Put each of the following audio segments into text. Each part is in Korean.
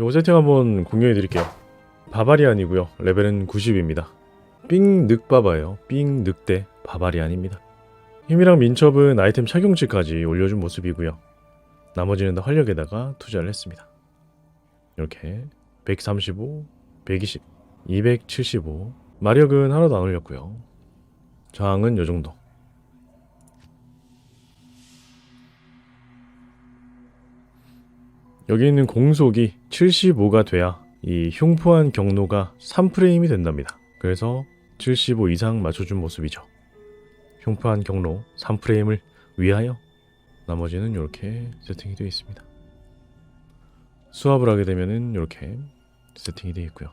요거 세팅 한번 공유해 드릴게요. 바바리안이고요. 레벨은 90입니다. 삥 늑바바예요. 삥 늑대 바바리안입니다. 힘이랑 민첩은 아이템 착용치까지 올려준 모습이고요. 나머지는 다 활력에다가 투자를 했습니다. 이렇게 135, 120, 275 마력은 하나도 안 올렸고요. 저항은 요 정도. 여기 있는 공속이 75가 돼야 이 흉포한 경로가 3프레임이 된답니다. 그래서 75 이상 맞춰준 모습이죠. 흉포한 경로 3프레임을 위하여 나머지는 이렇게 세팅이 되어 있습니다. 수압을 하게 되면은 이렇게 세팅이 되어 있고요.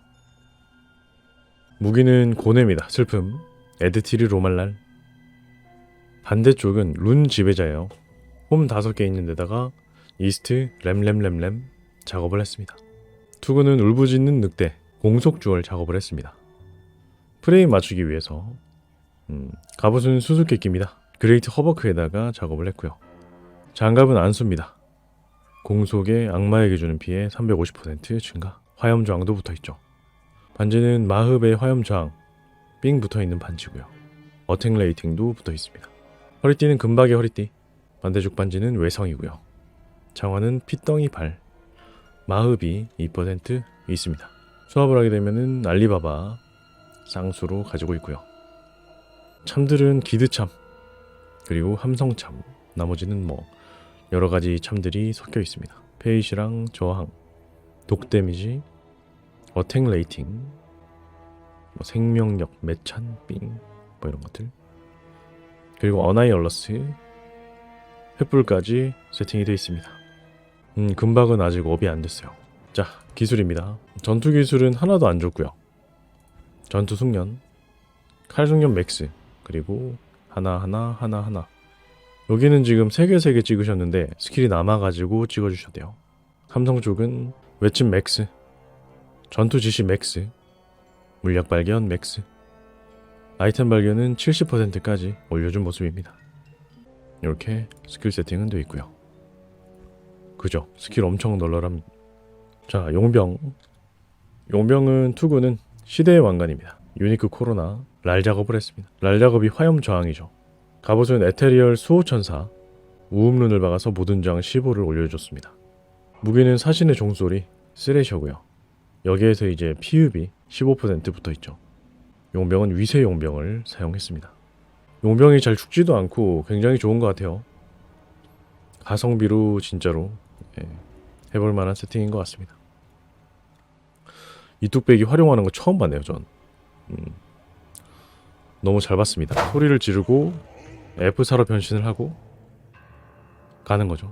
무기는 고뇌입니다. 슬픔. 에드티리 로말랄. 반대쪽은 룬 지배자예요. 홈 다섯 개 있는 데다가 이스트 램램램램 작업을 했습니다. 투구는 울부짖는 늑대 공속 주얼 작업을 했습니다. 프레임 맞추기 위해서 음, 갑옷은 수수께끼입니다. 그레이트 허버크에다가 작업을 했고요. 장갑은 안 씁니다. 공속에 악마에게 주는 피해 350% 증가. 화염 저항도 붙어 있죠. 반지는 마흡의 화염 저항 삥 붙어 있는 반지고요. 어택 레이팅도 붙어 있습니다. 허리띠는 금박의 허리띠. 반대쪽 반지는 외성이고요. 장화는 피덩이 발. 마흡이 2% 있습니다. 수압을 하게 되면은 알리바바 쌍수로 가지고 있고요. 참들은 기드참 그리고 함성참 나머지는 뭐 여러 가지 참들이 섞여 있습니다. 페이시랑 저항, 독 데미지, 어택 레이팅, 뭐 생명력, 매찬, 삥, 뭐 이런 것들. 그리고 어나이 얼러스, 횃불까지 세팅이 되어 있습니다. 음, 금박은 아직 업이 안 됐어요. 자, 기술입니다. 전투 기술은 하나도 안 줬고요. 전투 숙련, 칼 숙련 맥스, 그리고 하나 하나 하나 하나. 여기는 지금 3개 3개 찍으셨는데 스킬이 남아가지고 찍어주셔야 돼요. 삼성 쪽은 외침 맥스, 전투 지시 맥스, 물약 발견 맥스, 아이템 발견은 70%까지 올려준 모습입니다. 이렇게 스킬 세팅은 되어 있고요. 그죠? 스킬 엄청 널널합니다. 자, 용병. 용병은 투구는 시대의 왕관입니다. 유니크 코로나 랄 작업을 했습니다. 랄 작업이 화염 저항이죠. 갑옷은 에테리얼 수호천사 우음룬을 박아서 모든 저항 15를 올려줬습니다. 무기는 사신의 종소리 쓰레셔고요. 여기에서 이제 피읍이 15% 붙어 있죠. 용병은 위세 용병을 사용했습니다. 용병이 잘 죽지도 않고 굉장히 좋은 것 같아요. 가성비로 진짜로 예, 해볼 만한 세팅인 것 같습니다. 이 뚝배기 활용하는 거 처음 봤네요, 전. 음, 너무 잘 봤습니다. 소리를 지르고 F사로 변신을 하고 가는 거죠.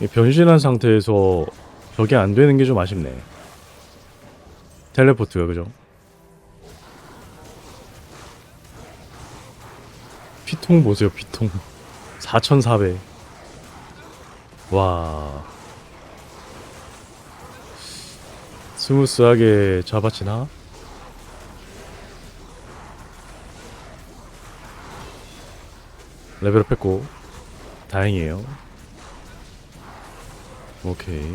이 변신한 상태에서 저게 안 되는 게 좀 아쉽네. 텔레포트가 그죠? 피통 보세요, 피통. 4,400. 와. 스무스하게 잡아치나? 레벨업 했고 다행이에요 오케이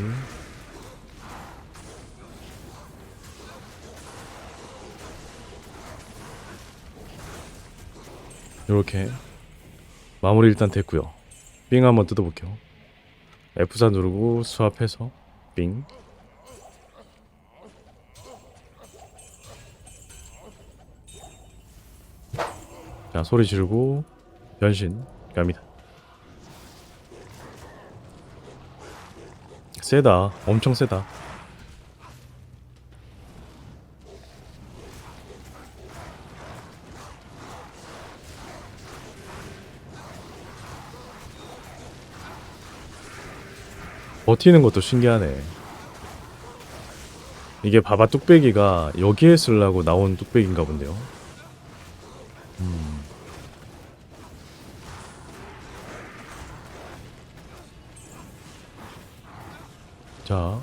이렇게 마무리 일단 됐고요 삥 한번 뜯어볼게요 F4 누르고 수압해서 삥 자, 소리 지르고 변신 갑니다. 세다. 엄청 세다. 버티는 것도 신기하네. 이게 바바 뚝배기가 여기에 쓰려고 나온 뚝배기인가 본데요. 자,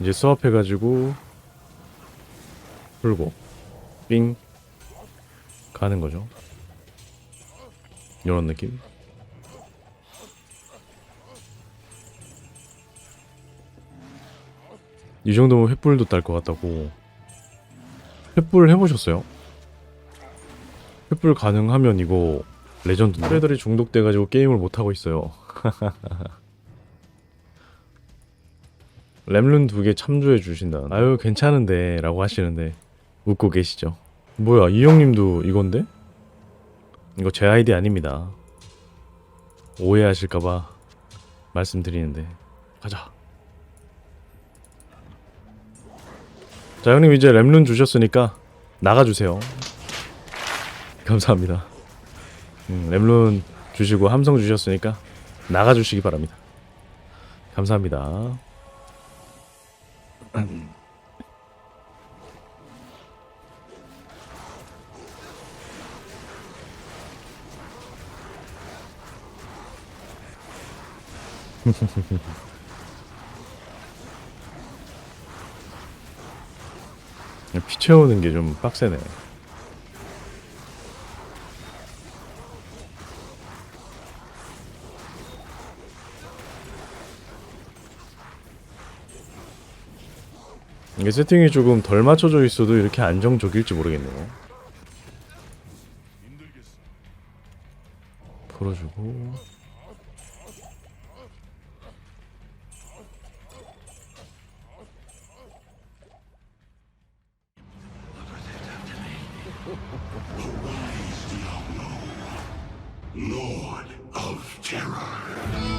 이제 수업해가지고 풀고 삥 가는 거죠. 이런 느낌. 이 정도면 횃불도 딸 것 같다고. 횃불 해보셨어요? 횃불 가능하면 이거 레전드인데. 애들이 중독돼가지고 게임을 못하고 있어요. 램룬 두 개 참조해 주신다. 아유 괜찮은데 라고 하시는데 웃고 계시죠. 뭐야 이 형님도 이건데? 이거 제 아이디 아닙니다. 오해하실까봐 말씀드리는데 가자. 자 형님 이제 램룬 주셨으니까 나가주세요. 감사합니다. 음, 램룬 주시고 함성 주셨으니까 나가주시기 바랍니다. 감사합니다. 피 채우는 게 좀 빡세네. 이게 세팅이 조금 덜 맞춰져 있어도 이렇게 안정적일지 모르겠네요. 풀어주고 Lord of Terror.